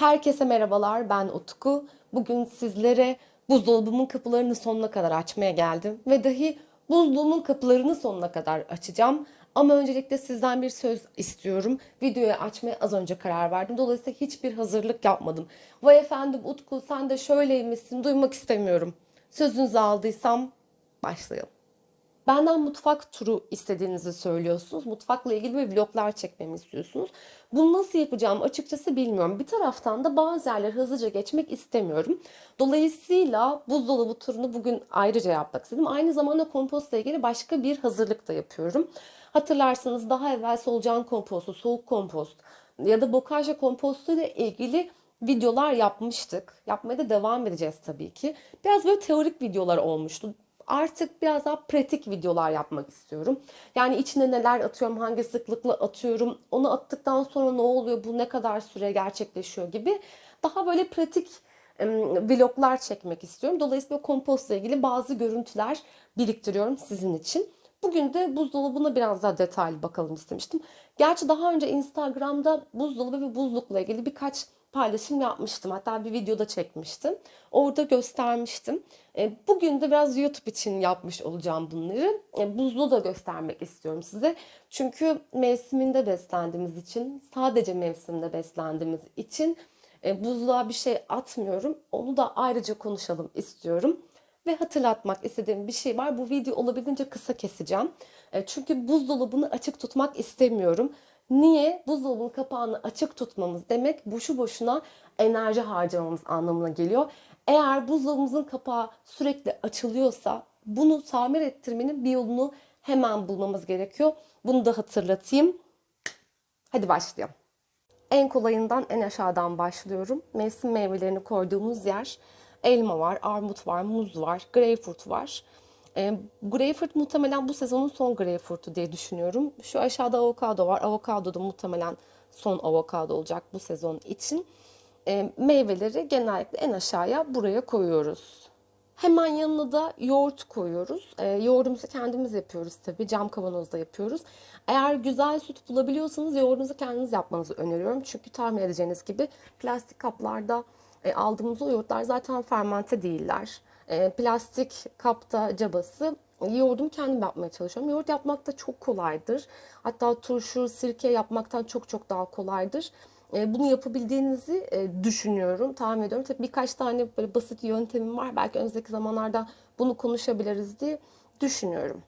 Herkese merhabalar, ben Utku. Bugün sizlere buzdolabımın kapılarını sonuna kadar açmaya geldim. Ve dahi buzdolabımın kapılarını sonuna kadar açacağım. Ama öncelikle sizden bir söz istiyorum. Videoyu açmaya az önce karar verdim. Dolayısıyla hiçbir hazırlık yapmadım. Vay efendim Utku sen de şöyleymişsin duymak istemiyorum. Sözünüzü aldıysam başlayalım. Benden mutfak turu istediğinizi söylüyorsunuz. Mutfakla ilgili bir vloglar çekmemi istiyorsunuz. Bunu nasıl yapacağım açıkçası bilmiyorum. Bir taraftan da bazı yerleri hızlıca geçmek istemiyorum. Dolayısıyla buzdolabı turunu bugün ayrıca yapmak istedim. Aynı zamanda kompostla ilgili başka bir hazırlık da yapıyorum. Hatırlarsanız daha evvel solucan kompostu, soğuk kompost ya da bokaja kompostu ile ilgili videolar yapmıştık. Yapmaya da devam edeceğiz tabii ki. Biraz böyle teorik videolar olmuştu artık biraz daha pratik videolar yapmak istiyorum. Yani içine neler atıyorum, hangi sıklıkla atıyorum, onu attıktan sonra ne oluyor, bu ne kadar süre gerçekleşiyor gibi daha böyle pratik vloglar çekmek istiyorum. Dolayısıyla kompostla ilgili bazı görüntüler biriktiriyorum sizin için. Bugün de buzdolabına biraz daha detaylı bakalım istemiştim. Gerçi daha önce Instagram'da buzdolabı ve buzlukla ilgili birkaç paylaşım yapmıştım. Hatta bir videoda çekmiştim. Orada göstermiştim. E, bugün de biraz YouTube için yapmış olacağım bunları. E, buzluğu da göstermek istiyorum size. Çünkü mevsiminde beslendiğimiz için, sadece mevsiminde beslendiğimiz için e, buzluğa bir şey atmıyorum. Onu da ayrıca konuşalım istiyorum. Ve hatırlatmak istediğim bir şey var. Bu video olabildiğince kısa keseceğim. Çünkü buzdolabını açık tutmak istemiyorum. Niye? Buzdolabının kapağını açık tutmamız demek boşu boşuna enerji harcamamız anlamına geliyor. Eğer buzdolabımızın kapağı sürekli açılıyorsa bunu tamir ettirmenin bir yolunu hemen bulmamız gerekiyor. Bunu da hatırlatayım. Hadi başlayalım. En kolayından en aşağıdan başlıyorum. Mevsim meyvelerini koyduğumuz yer. Elma var, armut var, muz var, greyfurt var. E, greyfurt muhtemelen bu sezonun son greyfurtu diye düşünüyorum. Şu aşağıda avokado var. Avokado da muhtemelen son avokado olacak bu sezon için. E, meyveleri genellikle en aşağıya buraya koyuyoruz. Hemen yanına da yoğurt koyuyoruz. E, yoğurdumuzu kendimiz yapıyoruz tabii. Cam kavanozda yapıyoruz. Eğer güzel süt bulabiliyorsanız yoğurdunuzu kendiniz yapmanızı öneriyorum. Çünkü tahmin edeceğiniz gibi plastik kaplarda e, aldığımız o yoğurtlar zaten fermente değiller. E, plastik kapta cabası yoğurdumu kendim yapmaya çalışıyorum. Yoğurt yapmak da çok kolaydır. Hatta turşu, sirke yapmaktan çok çok daha kolaydır. E, bunu yapabildiğinizi e, düşünüyorum, tahmin ediyorum. Tabii birkaç tane böyle basit yöntemim var. Belki önümüzdeki zamanlarda bunu konuşabiliriz diye düşünüyorum.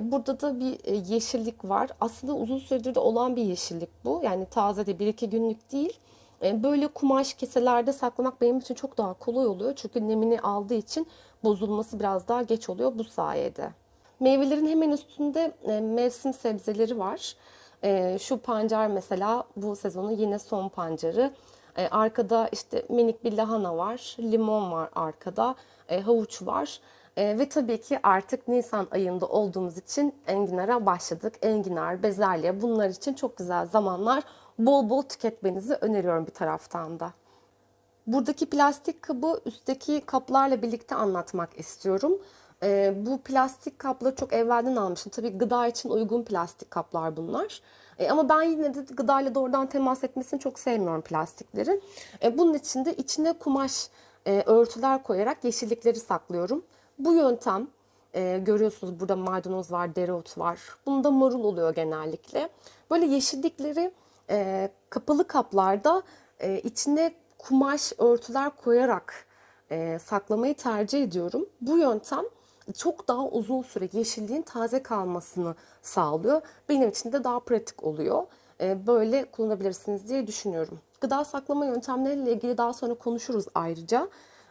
Burada da bir yeşillik var. Aslında uzun süredir de olan bir yeşillik bu. Yani taze de bir iki günlük değil. E, böyle kumaş keselerde saklamak benim için çok daha kolay oluyor. Çünkü nemini aldığı için bozulması biraz daha geç oluyor bu sayede. Meyvelerin hemen üstünde e, mevsim sebzeleri var. E, şu pancar mesela bu sezonun yine son pancarı. Arkada işte minik bir lahana var, limon var arkada, havuç var. ve tabii ki artık Nisan ayında olduğumuz için enginara başladık. Enginar, bezelye bunlar için çok güzel zamanlar bol bol tüketmenizi öneriyorum bir taraftan da. Buradaki plastik kabı üstteki kaplarla birlikte anlatmak istiyorum. Ee, bu plastik kapları çok evvelden almışım. Tabii gıda için uygun plastik kaplar bunlar. Ee, ama ben yine de gıdayla doğrudan temas etmesini çok sevmiyorum plastiklerin. Ee, bunun için de içine kumaş e, örtüler koyarak yeşillikleri saklıyorum. Bu yöntem e, görüyorsunuz burada maydanoz var, dereot var. Bunda marul oluyor genellikle. Böyle yeşillikleri e, kapalı kaplarda e, içine kumaş örtüler koyarak e, saklamayı tercih ediyorum. Bu yöntem çok daha uzun süre yeşilliğin taze kalmasını sağlıyor. Benim için de daha pratik oluyor. E, böyle kullanabilirsiniz diye düşünüyorum. Gıda saklama yöntemleriyle ilgili daha sonra konuşuruz ayrıca.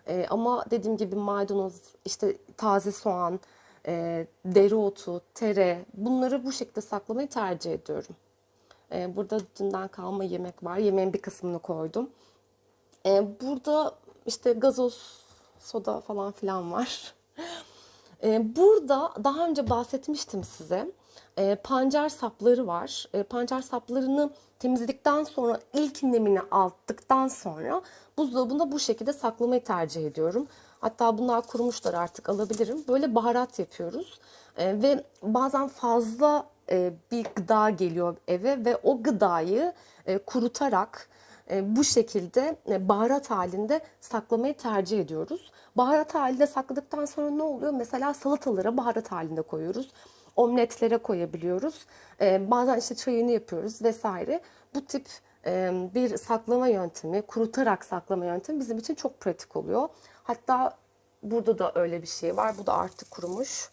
E, ama dediğim gibi maydanoz, işte taze soğan, e, dereotu, tere bunları bu şekilde saklamayı tercih ediyorum. Ee, burada dünden kalma yemek var. Yemeğin bir kısmını koydum. Ee, burada işte gazoz, soda falan filan var. Ee, burada daha önce bahsetmiştim size. Pancar sapları var. Pancar saplarını temizledikten sonra ilk nemini aldıktan sonra buzdolabında bu şekilde saklamayı tercih ediyorum. Hatta bunlar kurumuşlar artık alabilirim. Böyle baharat yapıyoruz. Ve bazen fazla bir gıda geliyor eve ve o gıdayı e, kurutarak e, bu şekilde e, baharat halinde saklamayı tercih ediyoruz. Baharat halinde sakladıktan sonra ne oluyor? Mesela salatalara baharat halinde koyuyoruz. Omletlere koyabiliyoruz. E, bazen işte çayını yapıyoruz vesaire. Bu tip e, bir saklama yöntemi, kurutarak saklama yöntemi bizim için çok pratik oluyor. Hatta burada da öyle bir şey var. Bu da artık kurumuş.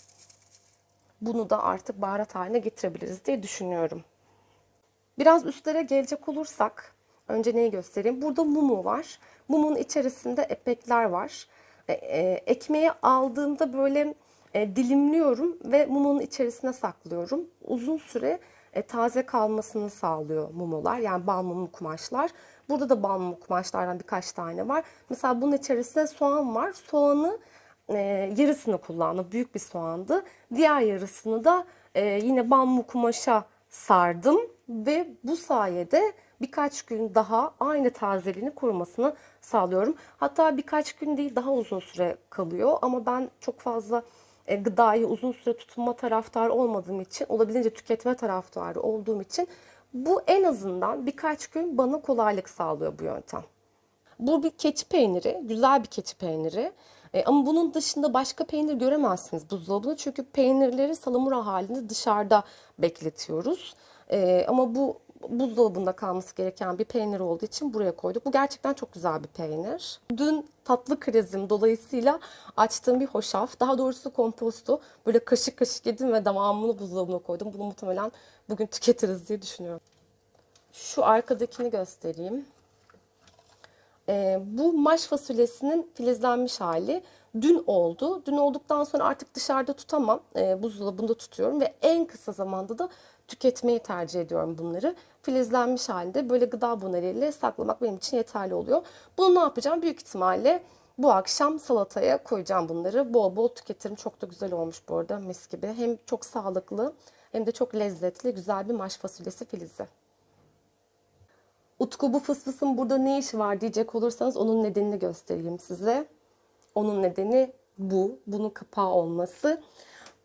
Bunu da artık baharat haline getirebiliriz diye düşünüyorum. Biraz üstlere gelecek olursak önce neyi göstereyim? Burada mumu var. Mumun içerisinde epekler var. E, e, ekmeği aldığımda böyle e, dilimliyorum ve mumun içerisine saklıyorum. Uzun süre e, taze kalmasını sağlıyor mumular. Yani bal mumu kumaşlar. Burada da bal mumu kumaşlardan birkaç tane var. Mesela bunun içerisinde soğan var. Soğanı e, yarısını kullandım. Büyük bir soğandı. Diğer yarısını da e, yine bal mumu kumaşa sardım ve bu sayede birkaç gün daha aynı tazeliğini korumasını sağlıyorum. Hatta birkaç gün değil daha uzun süre kalıyor ama ben çok fazla e, gıdayı uzun süre tutunma taraftarı olmadığım için, olabildiğince tüketme taraftarı olduğum için bu en azından birkaç gün bana kolaylık sağlıyor bu yöntem. Bu bir keçi peyniri, güzel bir keçi peyniri. E, ama bunun dışında başka peynir göremezsiniz buzdolabında. Çünkü peynirleri salamura halinde dışarıda bekletiyoruz. E, ama bu buzdolabında kalması gereken bir peynir olduğu için buraya koyduk. Bu gerçekten çok güzel bir peynir. Dün tatlı krizim dolayısıyla açtığım bir hoşaf, daha doğrusu kompostu böyle kaşık kaşık yedim ve devamını buzdolabına koydum. Bunu muhtemelen bugün tüketiriz diye düşünüyorum. Şu arkadakini göstereyim. E, bu maş fasulyesinin filizlenmiş hali dün oldu. Dün olduktan sonra artık dışarıda tutamam. E, buzdolabında tutuyorum ve en kısa zamanda da tüketmeyi tercih ediyorum bunları. Filizlenmiş halde böyle gıda bunlarıyla saklamak benim için yeterli oluyor. Bunu ne yapacağım? Büyük ihtimalle bu akşam salataya koyacağım bunları. Bol bol tüketirim. Çok da güzel olmuş bu arada mis gibi. Hem çok sağlıklı hem de çok lezzetli güzel bir maş fasulyesi filizi. Utku bu fısfısın burada ne işi var diyecek olursanız onun nedenini göstereyim size. Onun nedeni bu. Bunun kapağı olması.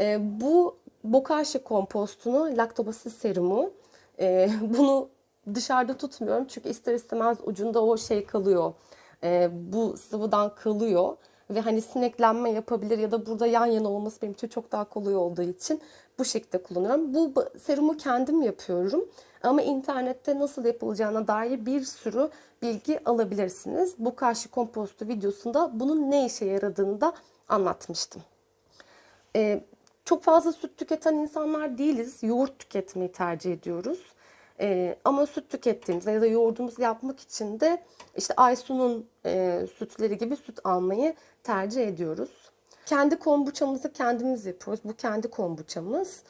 E, bu bokashi kompostunu, laktobasiz serumu. E, bunu dışarıda tutmuyorum çünkü ister istemez ucunda o şey kalıyor. E, bu sıvıdan kalıyor ve hani sineklenme yapabilir ya da burada yan yana olması benim için çok daha kolay olduğu için bu şekilde kullanıyorum. Bu serumu kendim yapıyorum ama internette nasıl yapılacağına dair bir sürü bilgi alabilirsiniz. Bu karşı kompostu videosunda bunun ne işe yaradığını da anlatmıştım. Ee, çok fazla süt tüketen insanlar değiliz. Yoğurt tüketmeyi tercih ediyoruz. Ee, ama süt tükettiğimizde ya da yoğurdumuzu yapmak için de işte Aysun'un e, sütleri gibi süt almayı tercih ediyoruz. Kendi kombuçamızı kendimiz yapıyoruz. Bu kendi kombuçamız.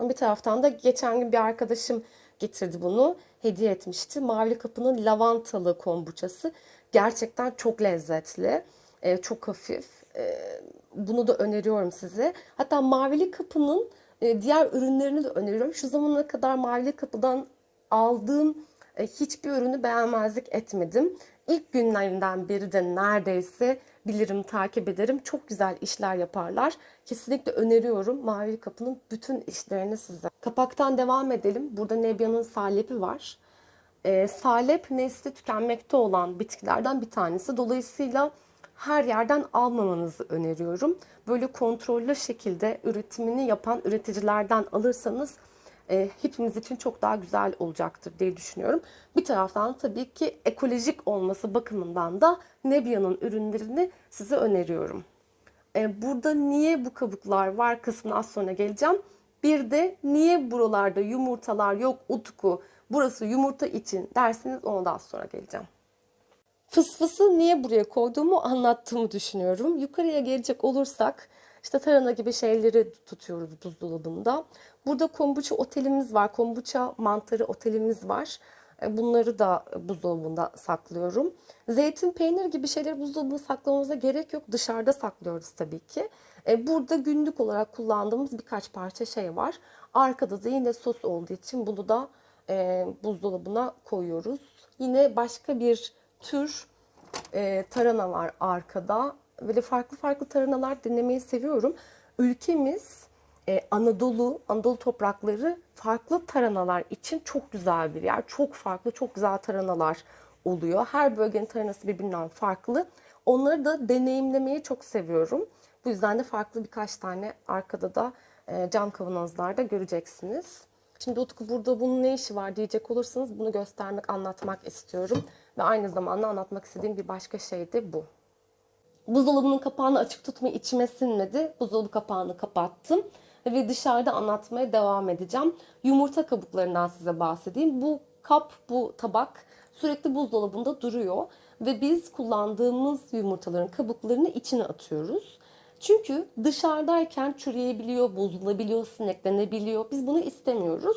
Bir taraftan da geçen gün bir arkadaşım getirdi bunu. Hediye etmişti. Mavi Kapı'nın lavantalı kombuçası. Gerçekten çok lezzetli. E, çok hafif. E, bunu da öneriyorum size. Hatta Mavili Kapı'nın e, diğer ürünlerini de öneriyorum. Şu zamana kadar Mavili Kapı'dan aldığım hiçbir ürünü beğenmezlik etmedim. İlk günlerinden beri de neredeyse bilirim, takip ederim. Çok güzel işler yaparlar. Kesinlikle öneriyorum Mavi Kapı'nın bütün işlerini size. Kapaktan devam edelim. Burada Nebia'nın salepi var. E, salep nesli tükenmekte olan bitkilerden bir tanesi. Dolayısıyla her yerden almamanızı öneriyorum. Böyle kontrollü şekilde üretimini yapan üreticilerden alırsanız e, hepimiz için çok daha güzel olacaktır diye düşünüyorum. Bir taraftan tabii ki ekolojik olması bakımından da Nebia'nın ürünlerini size öneriyorum. E, burada niye bu kabuklar var kısmına az sonra geleceğim. Bir de niye buralarda yumurtalar yok utku burası yumurta için derseniz ona da az sonra geleceğim. Fısfısı niye buraya koyduğumu anlattığımı düşünüyorum. Yukarıya gelecek olursak işte tarhana gibi şeyleri tutuyoruz buzdolabında. Burada kombuça otelimiz var. Kombuça mantarı otelimiz var. E, bunları da buzdolabında saklıyorum. Zeytin, peynir gibi şeyleri buzdolabında saklamamıza gerek yok. Dışarıda saklıyoruz tabii ki. E, burada günlük olarak kullandığımız birkaç parça şey var. Arkada da yine sos olduğu için bunu da e, buzdolabına koyuyoruz. Yine başka bir tür tarhana var arkada. Böyle farklı farklı tarhanalar dinlemeyi seviyorum. Ülkemiz e, Anadolu, Anadolu toprakları farklı tarhanalar için çok güzel bir yer. Çok farklı, çok güzel tarhanalar oluyor. Her bölgenin tarinası birbirinden farklı. Onları da deneyimlemeyi çok seviyorum. Bu yüzden de farklı birkaç tane arkada da e, cam kavanozlarda göreceksiniz. Şimdi Utku burada bunun ne işi var diyecek olursanız bunu göstermek, anlatmak istiyorum. Ve aynı zamanda anlatmak istediğim bir başka şey de bu. Buzdolabının kapağını açık tutmayı içime sinmedi. Buzdolabı kapağını kapattım ve dışarıda anlatmaya devam edeceğim. Yumurta kabuklarından size bahsedeyim. Bu kap, bu tabak sürekli buzdolabında duruyor ve biz kullandığımız yumurtaların kabuklarını içine atıyoruz. Çünkü dışarıdayken çürüyebiliyor, bozulabiliyor, sineklenebiliyor. Biz bunu istemiyoruz.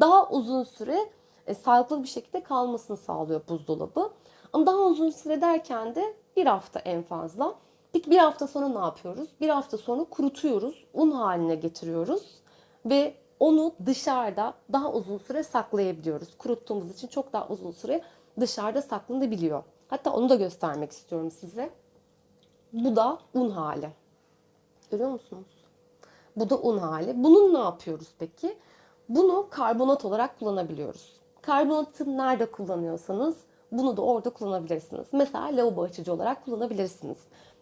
Daha uzun süre e, sağlıklı bir şekilde kalmasını sağlıyor buzdolabı. Ama daha uzun süre derken de bir hafta en fazla. Peki bir hafta sonra ne yapıyoruz? Bir hafta sonra kurutuyoruz, un haline getiriyoruz ve onu dışarıda daha uzun süre saklayabiliyoruz. Kuruttuğumuz için çok daha uzun süre dışarıda saklanabiliyor. Hatta onu da göstermek istiyorum size. Bu da un hali. Görüyor musunuz? Bu da un hali. Bunun ne yapıyoruz peki? Bunu karbonat olarak kullanabiliyoruz. Karbonatı nerede kullanıyorsanız bunu da orada kullanabilirsiniz. Mesela lavabo açıcı olarak kullanabilirsiniz.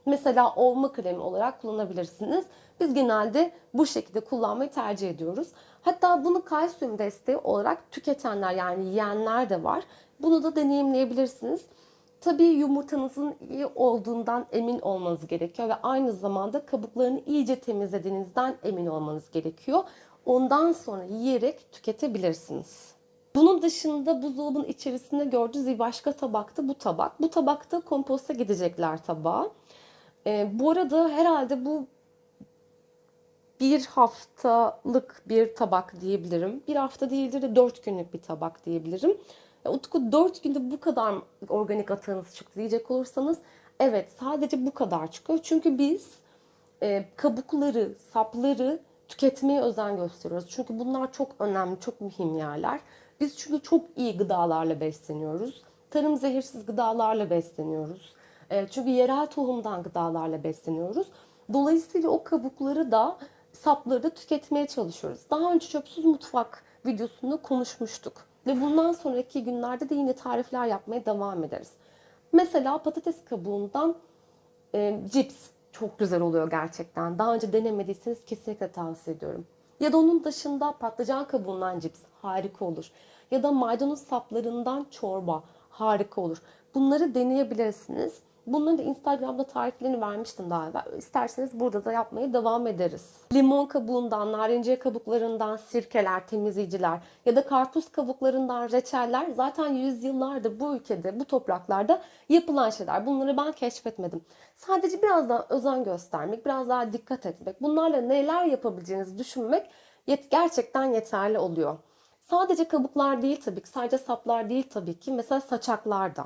Mesela olma kremi olarak kullanabilirsiniz. Biz genelde bu şekilde kullanmayı tercih ediyoruz. Hatta bunu kalsiyum desteği olarak tüketenler yani yiyenler de var. Bunu da deneyimleyebilirsiniz. Tabii yumurtanızın iyi olduğundan emin olmanız gerekiyor ve aynı zamanda kabuklarını iyice temizlediğinizden emin olmanız gerekiyor. Ondan sonra yiyerek tüketebilirsiniz. Bunun dışında buzdolabının içerisinde gördüğünüz başka tabakta bu tabak. Bu tabakta komposta gidecekler tabağa. Ee, bu arada herhalde bu bir haftalık bir tabak diyebilirim. Bir hafta değildir de dört günlük bir tabak diyebilirim. Ya Utku 4 günde bu kadar organik atığınız çıktı diyecek olursanız evet sadece bu kadar çıkıyor. Çünkü biz e, kabukları, sapları tüketmeye özen gösteriyoruz. Çünkü bunlar çok önemli, çok mühim yerler. Biz çünkü çok iyi gıdalarla besleniyoruz. Tarım zehirsiz gıdalarla besleniyoruz. E, çünkü yerel tohumdan gıdalarla besleniyoruz. Dolayısıyla o kabukları da sapları da tüketmeye çalışıyoruz. Daha önce çöpsüz mutfak videosunda konuşmuştuk. Ve bundan sonraki günlerde de yine tarifler yapmaya devam ederiz. Mesela patates kabuğundan e, cips çok güzel oluyor gerçekten. Daha önce denemediyseniz kesinlikle tavsiye ediyorum. Ya da onun dışında patlıcan kabuğundan cips harika olur. Ya da maydanoz saplarından çorba harika olur. Bunları deneyebilirsiniz. Bunların da Instagram'da tariflerini vermiştim daha evvel. İsterseniz burada da yapmaya devam ederiz. Limon kabuğundan, narenciye kabuklarından sirkeler, temizleyiciler ya da karpuz kabuklarından reçeller zaten yüzyıllardır bu ülkede, bu topraklarda yapılan şeyler. Bunları ben keşfetmedim. Sadece biraz daha özen göstermek, biraz daha dikkat etmek, bunlarla neler yapabileceğinizi düşünmek yet gerçekten yeterli oluyor. Sadece kabuklar değil tabii ki, sadece saplar değil tabii ki. Mesela saçaklar da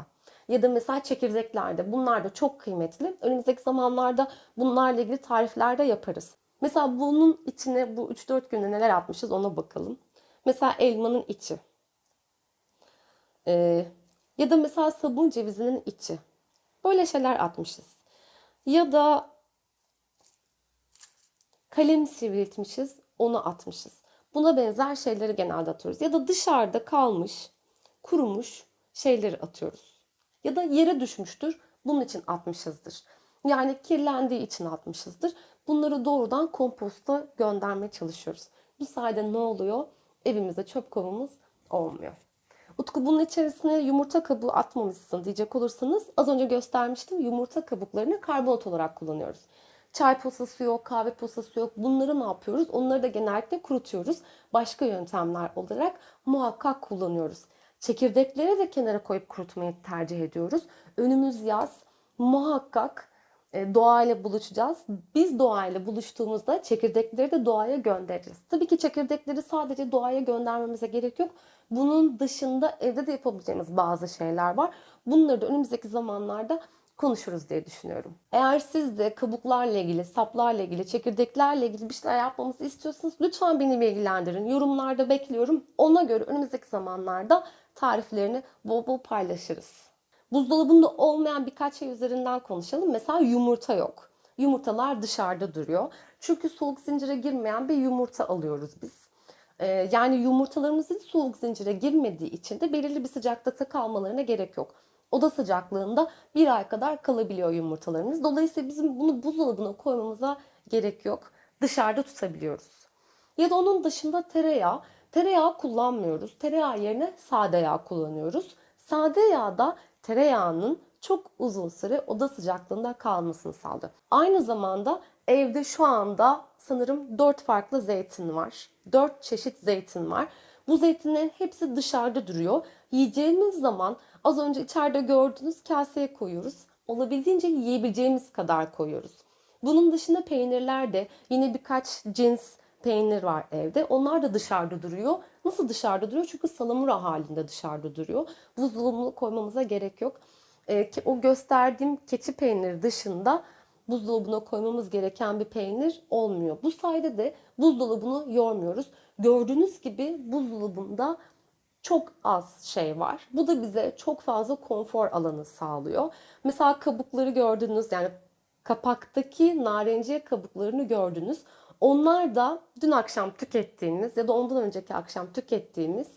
ya da mesela çekirdeklerde bunlar da çok kıymetli. Önümüzdeki zamanlarda bunlarla ilgili tarifler de yaparız. Mesela bunun içine bu 3-4 günde neler atmışız ona bakalım. Mesela elmanın içi. Ee, ya da mesela sabun cevizinin içi. Böyle şeyler atmışız. Ya da kalem sivriltmişiz, onu atmışız. Buna benzer şeyleri genelde atıyoruz. Ya da dışarıda kalmış, kurumuş şeyleri atıyoruz. Ya da yere düşmüştür, bunun için atmışızdır. Yani kirlendiği için atmışızdır. Bunları doğrudan komposta göndermeye çalışıyoruz. Bu sayede ne oluyor? Evimizde çöp kovamız olmuyor. Utku bunun içerisine yumurta kabuğu atmamışsın diyecek olursanız az önce göstermiştim yumurta kabuklarını karbonat olarak kullanıyoruz. Çay posası yok, kahve posası yok. Bunları ne yapıyoruz? Onları da genellikle kurutuyoruz. Başka yöntemler olarak muhakkak kullanıyoruz. Çekirdekleri de kenara koyup kurutmayı tercih ediyoruz. Önümüz yaz. Muhakkak e, doğayla buluşacağız. Biz doğayla buluştuğumuzda çekirdekleri de doğaya göndeririz. Tabii ki çekirdekleri sadece doğaya göndermemize gerek yok. Bunun dışında evde de yapabileceğimiz bazı şeyler var. Bunları da önümüzdeki zamanlarda konuşuruz diye düşünüyorum. Eğer siz de kabuklarla ilgili, saplarla ilgili, çekirdeklerle ilgili bir şeyler yapmamızı istiyorsanız lütfen beni bilgilendirin. Yorumlarda bekliyorum. Ona göre önümüzdeki zamanlarda tariflerini bol bol paylaşırız. Buzdolabında olmayan birkaç şey üzerinden konuşalım. Mesela yumurta yok. Yumurtalar dışarıda duruyor. Çünkü soğuk zincire girmeyen bir yumurta alıyoruz biz. Ee, yani yumurtalarımızın soğuk zincire girmediği için de belirli bir sıcaklıkta kalmalarına gerek yok. oda sıcaklığında bir ay kadar kalabiliyor yumurtalarımız. Dolayısıyla bizim bunu buzdolabına koymamıza gerek yok. Dışarıda tutabiliyoruz. Ya da onun dışında tereyağı. Tereyağı kullanmıyoruz. Tereyağı yerine sade yağ kullanıyoruz. Sade yağ da tereyağının çok uzun süre oda sıcaklığında kalmasını sağlıyor. Aynı zamanda evde şu anda sanırım 4 farklı zeytin var. 4 çeşit zeytin var. Bu zeytinlerin hepsi dışarıda duruyor. Yiyeceğimiz zaman az önce içeride gördüğünüz kaseye koyuyoruz. Olabildiğince yiyebileceğimiz kadar koyuyoruz. Bunun dışında peynirler de yine birkaç cins peynir var evde. Onlar da dışarıda duruyor. Nasıl dışarıda duruyor? Çünkü salamura halinde dışarıda duruyor. Buzdolabına koymamıza gerek yok. Ee, ki o gösterdiğim keçi peyniri dışında buzdolabına koymamız gereken bir peynir olmuyor. Bu sayede de buzdolabını yormuyoruz. Gördüğünüz gibi buzdolabında çok az şey var. Bu da bize çok fazla konfor alanı sağlıyor. Mesela kabukları gördünüz yani kapaktaki narenciye kabuklarını gördünüz. Onlar da dün akşam tükettiğimiz ya da ondan önceki akşam tükettiğimiz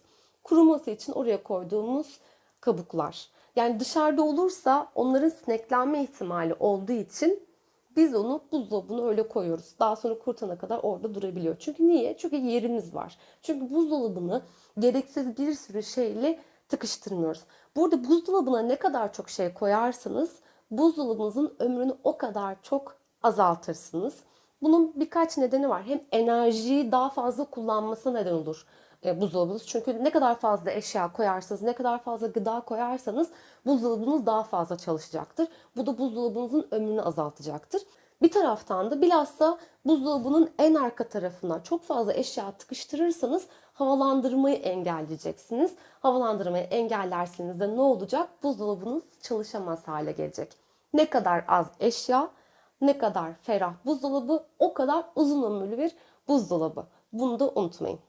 kuruması için oraya koyduğumuz kabuklar. Yani dışarıda olursa onların sineklenme ihtimali olduğu için biz onu buzdolabına öyle koyuyoruz. Daha sonra kurutana kadar orada durabiliyor. Çünkü niye? Çünkü yerimiz var. Çünkü buzdolabını gereksiz bir sürü şeyle tıkıştırmıyoruz. Burada buzdolabına ne kadar çok şey koyarsanız buzdolabınızın ömrünü o kadar çok azaltırsınız. Bunun birkaç nedeni var. Hem enerjiyi daha fazla kullanması neden olur e, buzdolabınız. Çünkü ne kadar fazla eşya koyarsanız, ne kadar fazla gıda koyarsanız buzdolabınız daha fazla çalışacaktır. Bu da buzdolabınızın ömrünü azaltacaktır. Bir taraftan da bilhassa buzdolabının en arka tarafına çok fazla eşya tıkıştırırsanız havalandırmayı engelleyeceksiniz. Havalandırmayı engellerseniz de ne olacak? Buzdolabınız çalışamaz hale gelecek. Ne kadar az eşya, ne kadar ferah buzdolabı o kadar uzun ömürlü bir buzdolabı. Bunu da unutmayın.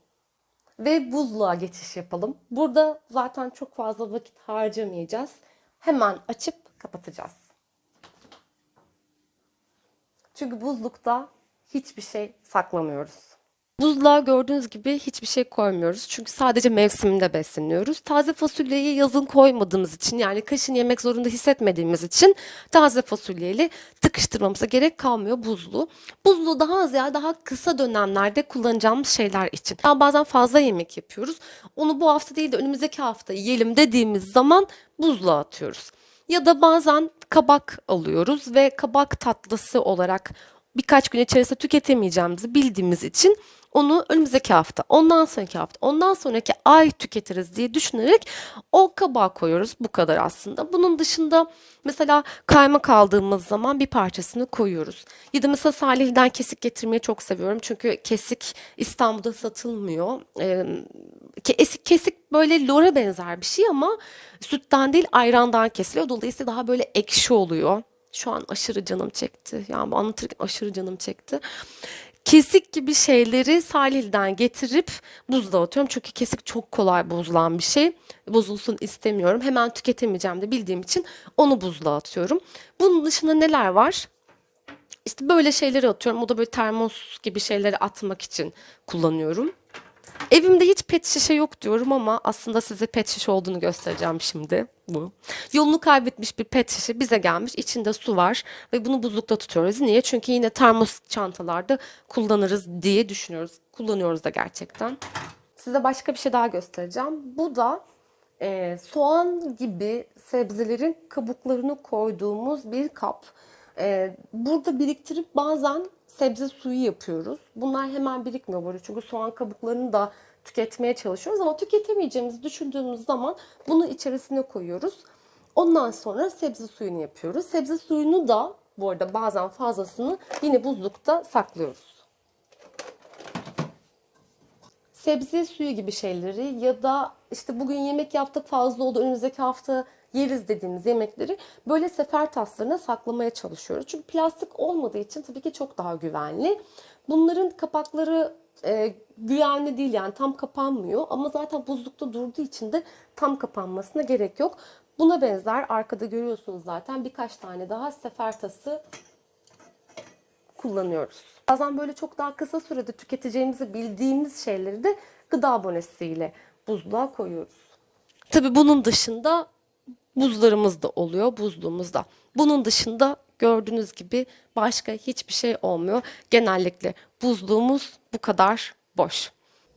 Ve buzluğa geçiş yapalım. Burada zaten çok fazla vakit harcamayacağız. Hemen açıp kapatacağız. Çünkü buzlukta hiçbir şey saklamıyoruz. Buzluğa gördüğünüz gibi hiçbir şey koymuyoruz. Çünkü sadece mevsiminde besleniyoruz. Taze fasulyeyi yazın koymadığımız için yani kışın yemek zorunda hissetmediğimiz için taze fasulyeyle tıkıştırmamıza gerek kalmıyor buzluğu. Buzluğu daha ziyade daha kısa dönemlerde kullanacağımız şeyler için. Yani bazen fazla yemek yapıyoruz. Onu bu hafta değil de önümüzdeki hafta yiyelim dediğimiz zaman buzluğa atıyoruz. Ya da bazen kabak alıyoruz ve kabak tatlısı olarak birkaç gün içerisinde tüketemeyeceğimizi bildiğimiz için onu önümüzdeki hafta, ondan sonraki hafta, ondan sonraki ay tüketiriz diye düşünerek o kabağa koyuyoruz. Bu kadar aslında. Bunun dışında mesela kaymak aldığımız zaman bir parçasını koyuyoruz. Ya da mesela Salih'den kesik getirmeyi çok seviyorum. Çünkü kesik İstanbul'da satılmıyor. Kesik, kesik böyle lora benzer bir şey ama sütten değil ayrandan kesiliyor. Dolayısıyla daha böyle ekşi oluyor. Şu an aşırı canım çekti. Yani anlatırken aşırı canım çekti. Kesik gibi şeyleri Salih'den getirip buzluğa atıyorum. Çünkü kesik çok kolay bozulan bir şey. Bozulsun istemiyorum. Hemen tüketemeyeceğim de bildiğim için onu buzluğa atıyorum. Bunun dışında neler var? İşte böyle şeyleri atıyorum. O da böyle termos gibi şeyleri atmak için kullanıyorum. Evimde hiç pet şişe yok diyorum ama aslında size pet şişe olduğunu göstereceğim şimdi. Bu. Yolunu kaybetmiş bir pet şişe bize gelmiş. İçinde su var ve bunu buzlukta tutuyoruz. Niye? Çünkü yine termos çantalarda kullanırız diye düşünüyoruz. Kullanıyoruz da gerçekten. Size başka bir şey daha göstereceğim. Bu da e, soğan gibi sebzelerin kabuklarını koyduğumuz bir kap. E, burada biriktirip bazen sebze suyu yapıyoruz. Bunlar hemen birikmiyor böyle çünkü soğan kabuklarını da tüketmeye çalışıyoruz ama tüketemeyeceğimizi düşündüğümüz zaman bunu içerisine koyuyoruz. Ondan sonra sebze suyunu yapıyoruz. Sebze suyunu da bu arada bazen fazlasını yine buzlukta saklıyoruz. Sebze suyu gibi şeyleri ya da işte bugün yemek yaptık fazla oldu önümüzdeki hafta yeriz dediğimiz yemekleri böyle sefer taslarına saklamaya çalışıyoruz. Çünkü plastik olmadığı için tabii ki çok daha güvenli. Bunların kapakları e, güvenli değil yani tam kapanmıyor ama zaten buzlukta durduğu için de tam kapanmasına gerek yok. Buna benzer arkada görüyorsunuz zaten birkaç tane daha sefer tası kullanıyoruz. Bazen böyle çok daha kısa sürede tüketeceğimizi bildiğimiz şeyleri de gıda abonesiyle buzluğa koyuyoruz. Tabii bunun dışında buzlarımız da oluyor buzluğumuzda. Bunun dışında gördüğünüz gibi başka hiçbir şey olmuyor. Genellikle buzluğumuz bu kadar boş.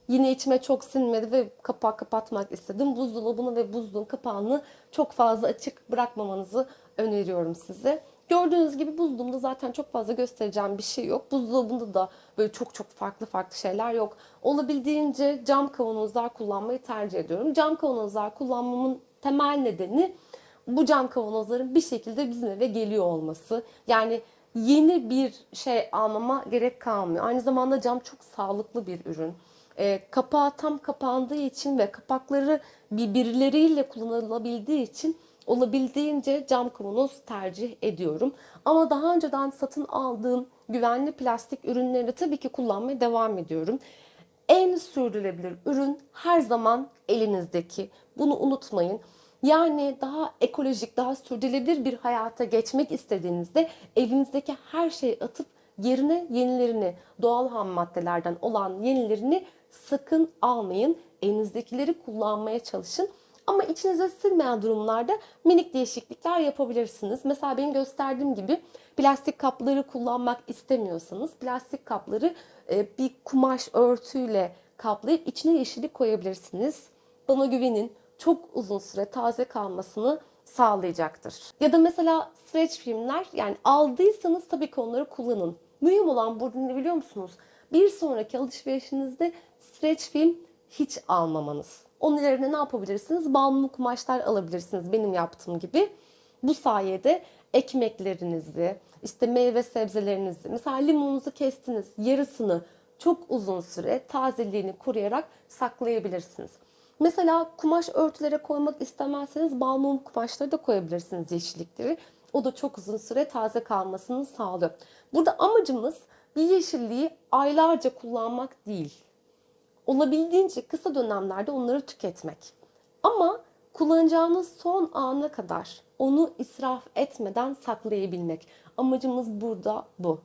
Yine içime çok sinmedi ve kapağı kapatmak istedim. Buzdolabını ve buzluğun kapağını çok fazla açık bırakmamanızı öneriyorum size. Gördüğünüz gibi buzluğumda zaten çok fazla göstereceğim bir şey yok. Buzdolabında da böyle çok çok farklı farklı şeyler yok. Olabildiğince cam kavanozlar kullanmayı tercih ediyorum. Cam kavanozlar kullanmamın temel nedeni bu cam kavanozların bir şekilde bizim eve geliyor olması. Yani yeni bir şey almama gerek kalmıyor. Aynı zamanda cam çok sağlıklı bir ürün. E, kapağı tam kapandığı için ve kapakları birbirleriyle kullanılabildiği için olabildiğince cam kavanoz tercih ediyorum. Ama daha önceden satın aldığım güvenli plastik ürünleri tabii ki kullanmaya devam ediyorum. En sürdürülebilir ürün her zaman elinizdeki. Bunu unutmayın. Yani daha ekolojik, daha sürdürülebilir bir hayata geçmek istediğinizde evinizdeki her şeyi atıp yerine yenilerini, doğal ham maddelerden olan yenilerini sakın almayın. Elinizdekileri kullanmaya çalışın. Ama içinize sinmeyen durumlarda minik değişiklikler yapabilirsiniz. Mesela benim gösterdiğim gibi plastik kapları kullanmak istemiyorsanız plastik kapları e, bir kumaş örtüyle kaplayıp içine yeşillik koyabilirsiniz. Bana güvenin çok uzun süre taze kalmasını sağlayacaktır. Ya da mesela streç filmler yani aldıysanız tabii ki onları kullanın. Mühim olan burada ne biliyor musunuz? Bir sonraki alışverişinizde streç film hiç almamanız. Onun yerine ne yapabilirsiniz? Balmumu kumaşlar alabilirsiniz benim yaptığım gibi. Bu sayede ekmeklerinizi, işte meyve sebzelerinizi, mesela limonunuzu kestiniz, yarısını çok uzun süre tazeliğini koruyarak saklayabilirsiniz. Mesela kumaş örtülere koymak istemezseniz balmum kumaşları da koyabilirsiniz yeşillikleri. O da çok uzun süre taze kalmasını sağlıyor. Burada amacımız bir yeşilliği aylarca kullanmak değil. Olabildiğince kısa dönemlerde onları tüketmek. Ama kullanacağınız son ana kadar onu israf etmeden saklayabilmek. Amacımız burada bu.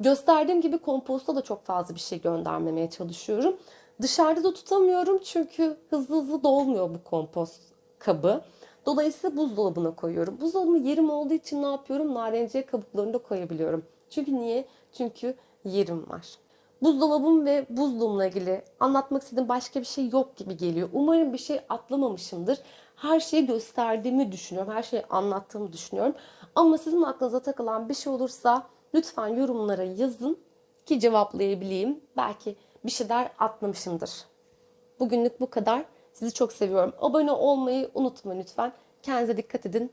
Gösterdiğim gibi komposta da çok fazla bir şey göndermemeye çalışıyorum. Dışarıda da tutamıyorum çünkü hızlı hızlı dolmuyor bu kompost kabı. Dolayısıyla buzdolabına koyuyorum. Buzdolabına yerim olduğu için ne yapıyorum? Narenciye kabuklarını da koyabiliyorum. Çünkü niye? Çünkü yerim var. Buzdolabım ve buzluğumla ilgili anlatmak istediğim başka bir şey yok gibi geliyor. Umarım bir şey atlamamışımdır. Her şeyi gösterdiğimi düşünüyorum. Her şeyi anlattığımı düşünüyorum. Ama sizin aklınıza takılan bir şey olursa lütfen yorumlara yazın ki cevaplayabileyim. Belki bir şeyler atlamışımdır. Bugünlük bu kadar. Sizi çok seviyorum. Abone olmayı unutmayın lütfen. Kendinize dikkat edin.